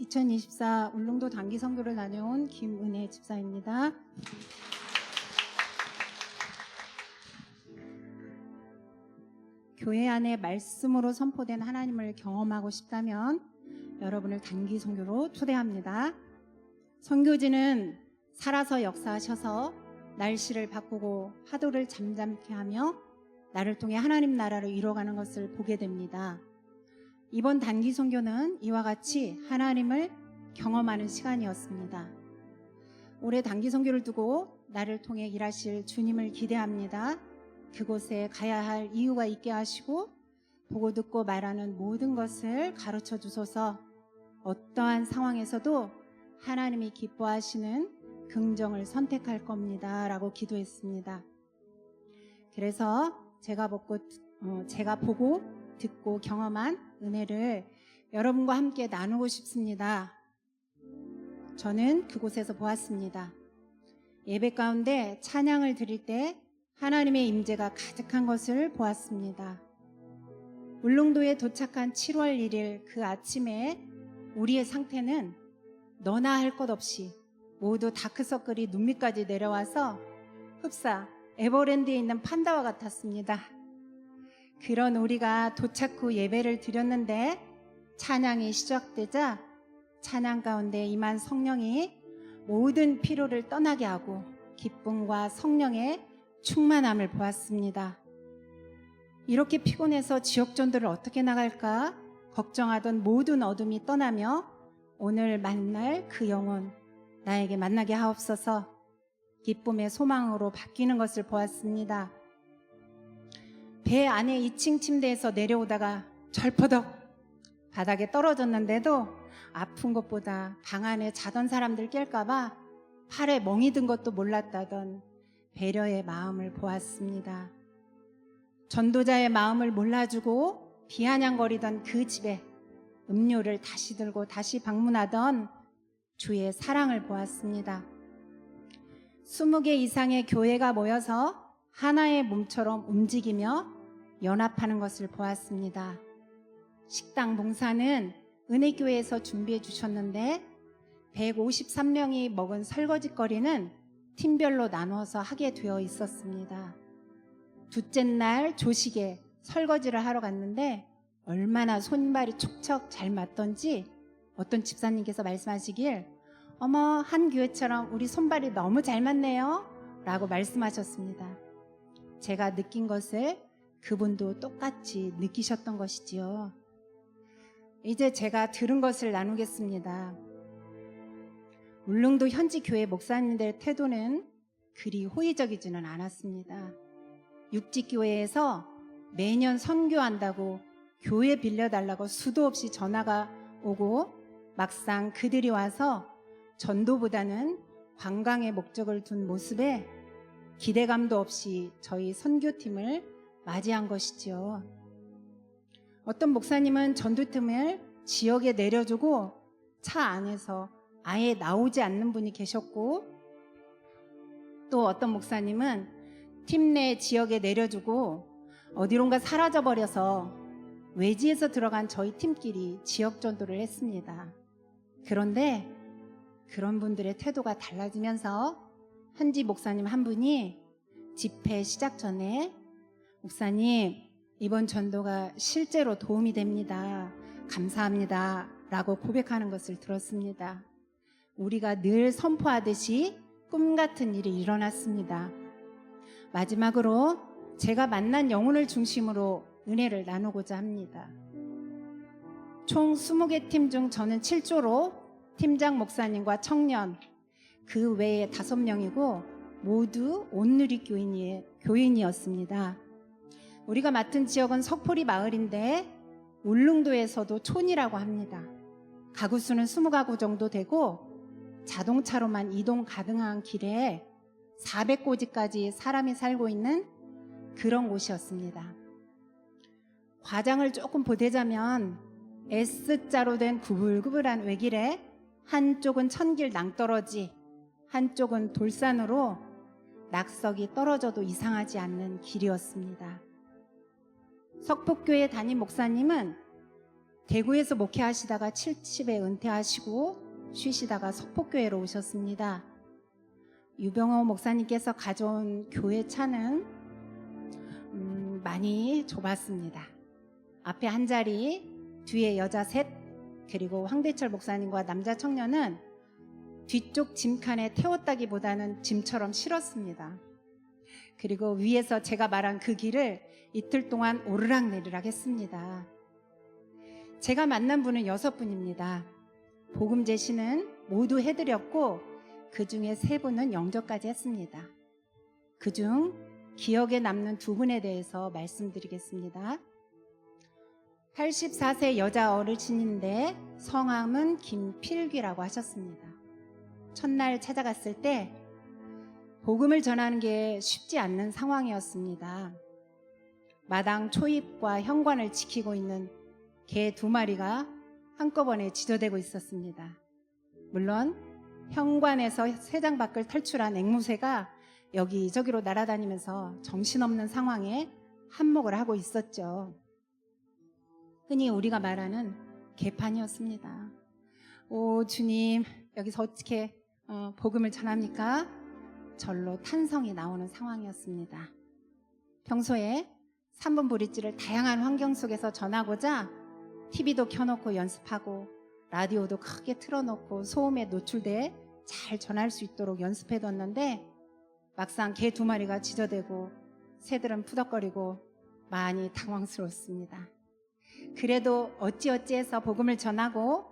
2024 울릉도 단기 선교를 다녀온 김은혜 집사입니다. 교회 안에 말씀으로 선포된 하나님을 경험하고 싶다면 여러분을 단기 선교로 초대합니다. 선교지는 살아서 역사하셔서 날씨를 바꾸고 파도를 잠잠케 하며 나를 통해 하나님 나라를 이뤄가는 것을 보게 됩니다. 이번 단기 선교는 이와 같이 하나님을 경험하는 시간이었습니다. 올해 단기 선교를 두고 나를 통해 일하실 주님을 기대합니다. 그곳에 가야 할 이유가 있게 하시고 보고 듣고 말하는 모든 것을 가르쳐 주소서 어떠한 상황에서도 하나님이 기뻐하시는 긍정을 선택할 겁니다. 라고 기도했습니다. 그래서 제가 보고, 어, 제가 보고 듣고 경험한 은혜를 여러분과 함께 나누고 싶습니다. 저는 그곳에서 보았습니다. 예배 가운데 찬양을 드릴 때 하나님의 임재가 가득한 것을 보았습니다. 울릉도에 도착한 7월 1일 그 아침에 우리의 상태는 너나 할 것 없이 모두 다크서클이 눈 밑까지 내려와서 흡사 에버랜드에 있는 판다와 같았습니다. 그런 우리가 도착 후 예배를 드렸는데 찬양이 시작되자 찬양 가운데 임한 성령이 모든 피로를 떠나게 하고 기쁨과 성령의 충만함을 보았습니다. 이렇게 피곤해서 지역 전도를 어떻게 나갈까 걱정하던 모든 어둠이 떠나며 오늘 만날 그 영혼 나에게 만나게 하옵소서 기쁨의 소망으로 바뀌는 것을 보았습니다. 배 안에 2층 침대에서 내려오다가 절퍼덕 바닥에 떨어졌는데도 아픈 것보다 방 안에 자던 사람들 깰까봐 팔에 멍이 든 것도 몰랐다던 배려의 마음을 보았습니다. 전도자의 마음을 몰라주고 비아냥거리던 그 집에 음료를 다시 들고 다시 방문하던 주의 사랑을 보았습니다. 20개 이상의 교회가 모여서 하나의 몸처럼 움직이며 연합하는 것을 보았습니다. 식당 봉사는 은혜교회에서 준비해 주셨는데 153명이 먹은 설거지거리는 팀별로 나누어서 하게 되어 있었습니다. 둘째 날 조식에 설거지를 하러 갔는데 얼마나 손발이 촉척 잘 맞던지 어떤 집사님께서 말씀하시길 어머 한 교회처럼 우리 손발이 너무 잘 맞네요 라고 말씀하셨습니다. 제가 느낀 것을 그분도 똑같이 느끼셨던 것이지요. 이제 제가 들은 것을 나누겠습니다. 울릉도 현지 교회 목사님들의 태도는 그리 호의적이지는 않았습니다. 육지교회에서 매년 선교한다고 교회 빌려달라고 수도 없이 전화가 오고 막상 그들이 와서 전도보다는 관광의 목적을 둔 모습에 기대감도 없이 저희 선교팀을 맞이한 것이지요. 어떤 목사님은 전도팀을 지역에 내려주고 차 안에서 아예 나오지 않는 분이 계셨고 또 어떤 목사님은 팀 내 지역에 내려주고 어디론가 사라져 버려서 외지에서 들어간 저희 팀끼리 지역 전도를 했습니다. 그런데 그런 분들의 태도가 달라지면서 현지 목사님 한 분이 집회 시작 전에 목사님 이번 전도가 실제로 도움이 됩니다. 감사합니다. 라고 고백하는 것을 들었습니다. 우리가 늘 선포하듯이 꿈 같은 일이 일어났습니다. 마지막으로 제가 만난 영혼을 중심으로 은혜를 나누고자 합니다. 총 20개 팀 중 저는 7조로 팀장 목사님과 청년 그 외에 5명이고 모두 온누리 교인이, 교인이었습니다. 우리가 맡은 지역은 석포리 마을인데 울릉도에서도 촌이라고 합니다. 가구 수는 20가구 정도 되고 자동차로만 이동 가능한 길에 400고지까지 사람이 살고 있는 그런 곳이었습니다. 과장을 조금 보태자면 S자로 된 구불구불한 외길에 한쪽은 천길 낭떠러지, 한쪽은 돌산으로 낙석이 떨어져도 이상하지 않는 길이었습니다. 석폭교회 담임 목사님은 대구에서 목회하시다가 70에 은퇴하시고 쉬시다가 서폭교회로 오셨습니다. 유병호 목사님께서 가져온 교회 차는 음, 많이 좁았습니다. 앞에 한 자리, 뒤에 여자 셋, 그리고 황대철 목사님과 남자 청년은 뒤쪽 짐칸에 태웠다기보다는 짐처럼 실었습니다. 그리고 위에서 제가 말한 그 길을 이틀 동안 오르락내리락 했습니다. 제가 만난 분은 여섯 분입니다. 복음 제시는 모두 해드렸고 그 중에 세 분은 영접까지 했습니다. 그 중 기억에 남는 두 분에 대해서 말씀드리겠습니다. 84세 여자 어르신인데 성함은 김필귀라고 하셨습니다. 첫날 찾아갔을 때 복음을 전하는 게 쉽지 않는 상황이었습니다. 마당 초입과 현관을 지키고 있는 개 두 마리가 한꺼번에 지저대고 있었습니다. 물론 현관에서 세장 밖을 탈출한 앵무새가 여기저기로 날아다니면서 정신없는 상황에 한몫을 하고 있었죠. 흔히 우리가 말하는 개판이었습니다. 오 주님 여기서 어떻게 어, 복음을 전합니까? 절로 탄성이 나오는 상황이었습니다. 평소에 3분 브릿지를 다양한 환경 속에서 전하고자 TV도 켜놓고 연습하고 라디오도 크게 틀어놓고 소음에 노출돼 잘 전할 수 있도록 연습해뒀는데 막상 개 두 마리가 지저대고 새들은 푸덕거리고 많이 당황스러웠습니다. 그래도 어찌어찌해서 복음을 전하고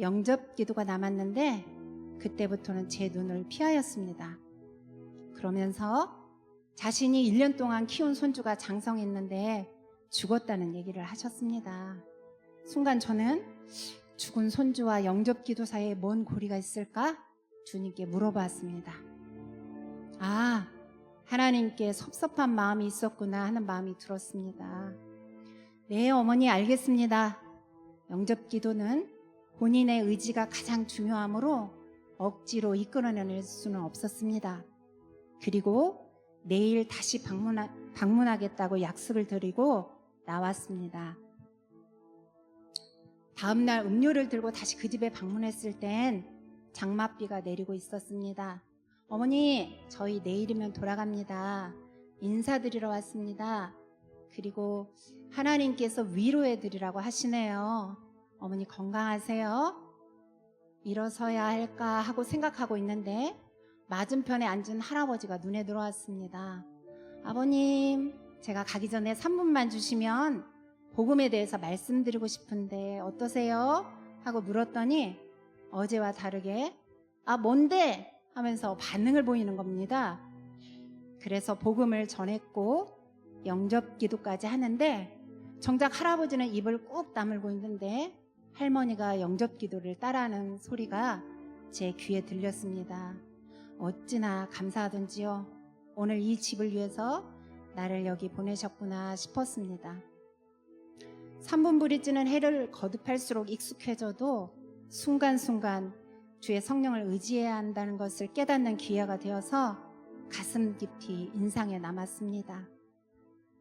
영접 기도가 남았는데 그때부터는 제 눈을 피하였습니다. 그러면서 자신이 1년 동안 키운 손주가 장성했는데 죽었다는 얘기를 하셨습니다. 순간 저는 죽은 손주와 영접 기도 사이에 뭔 고리가 있을까? 주님께 물어봤습니다. 아, 하나님께 섭섭한 마음이 있었구나 하는 마음이 들었습니다. 네, 어머니 알겠습니다. 영접 기도는 본인의 의지가 가장 중요하므로 억지로 이끌어낼 수는 없었습니다. 그리고 내일 다시 방문하, 방문하겠다고 약속을 드리고 나왔습니다. 다음날 음료를 들고 다시 그 집에 방문했을 땐 장맛비가 내리고 있었습니다. 어머니, 저희 내일이면 돌아갑니다. 인사드리러 왔습니다. 그리고 하나님께서 위로해 드리라고 하시네요. 어머니 건강하세요? 일어서야 할까 하고 생각하고 있는데 맞은편에 앉은 할아버지가 눈에 들어왔습니다. 아버님, 제가 가기 전에 3분만 주시면 복음에 대해서 말씀드리고 싶은데 어떠세요? 하고 물었더니 어제와 다르게 아, 뭔데? 하면서 반응을 보이는 겁니다. 그래서 복음을 전했고 영접 기도까지 하는데 정작 할아버지는 입을 꾹 다물고 있는데 할머니가 영접 기도를 따라하는 소리가 제 귀에 들렸습니다. 어찌나 감사하던지요. 오늘 이 집을 위해서 나를 여기 보내셨구나 싶었습니다. 3분 브릿지는 해를 거듭할수록 익숙해져도 순간순간 주의 성령을 의지해야 한다는 것을 깨닫는 기회가 되어서 가슴 깊이 인상에 남았습니다.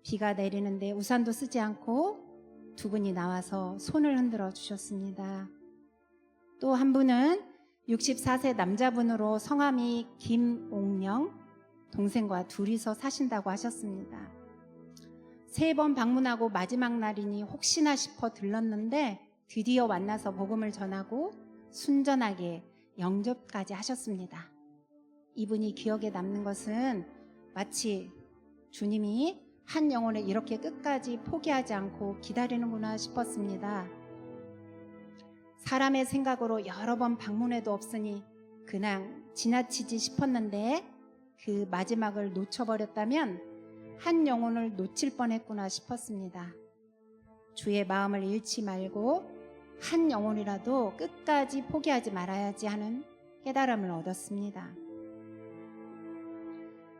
비가 내리는데 우산도 쓰지 않고 두 분이 나와서 손을 흔들어 주셨습니다. 또 한 분은 64세 남자분으로 성함이 김옥령, 동생과 둘이서 사신다고 하셨습니다. 세 번 방문하고 마지막 날이니 혹시나 싶어 들렀는데 드디어 만나서 복음을 전하고 순전하게 영접까지 하셨습니다. 이분이 기억에 남는 것은 마치 주님이 한 영혼을 이렇게 끝까지 포기하지 않고 기다리는구나 싶었습니다. 사람의 생각으로 여러 번 방문해도 없으니 그냥 지나치지 싶었는데 그 마지막을 놓쳐버렸다면 한 영혼을 놓칠 뻔했구나 싶었습니다. 주의 마음을 잃지 말고 한 영혼이라도 끝까지 포기하지 말아야지 하는 깨달음을 얻었습니다.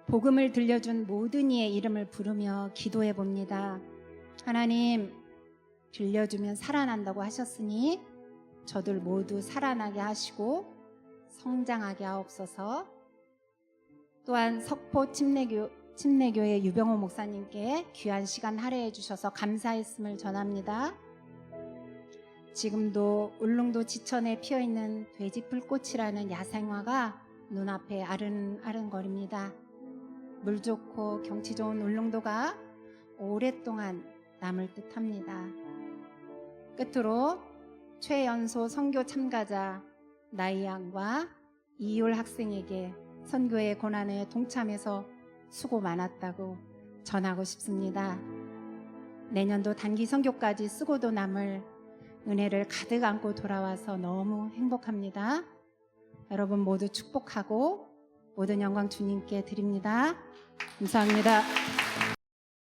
복음을 들려준 모든 이의 이름을 부르며 기도해 봅니다. 하나님, 들려주면 살아난다고 하셨으니 저들 모두 살아나게 하시고 성장하게 하옵소서. 또한 석포 침례교, 침례교회 유병호 목사님께 귀한 시간 할애해 주셔서 감사했음을 전합니다. 지금도 울릉도 지천에 피어 있는 돼지풀꽃이라는 야생화가 눈앞에 아른아른거립니다. 물 좋고 경치 좋은 울릉도가 오랫동안 남을 듯합니다. 끝으로 최연소 선교 참가자 나이양과 이율 학생에게 선교의 고난에 동참해서 수고 많았다고 전하고 싶습니다. 내년도 단기 선교까지 쓰고도 남을 은혜를 가득 안고 돌아와서 너무 행복합니다. 여러분 모두 축복하고 모든 영광 주님께 드립니다. 감사합니다.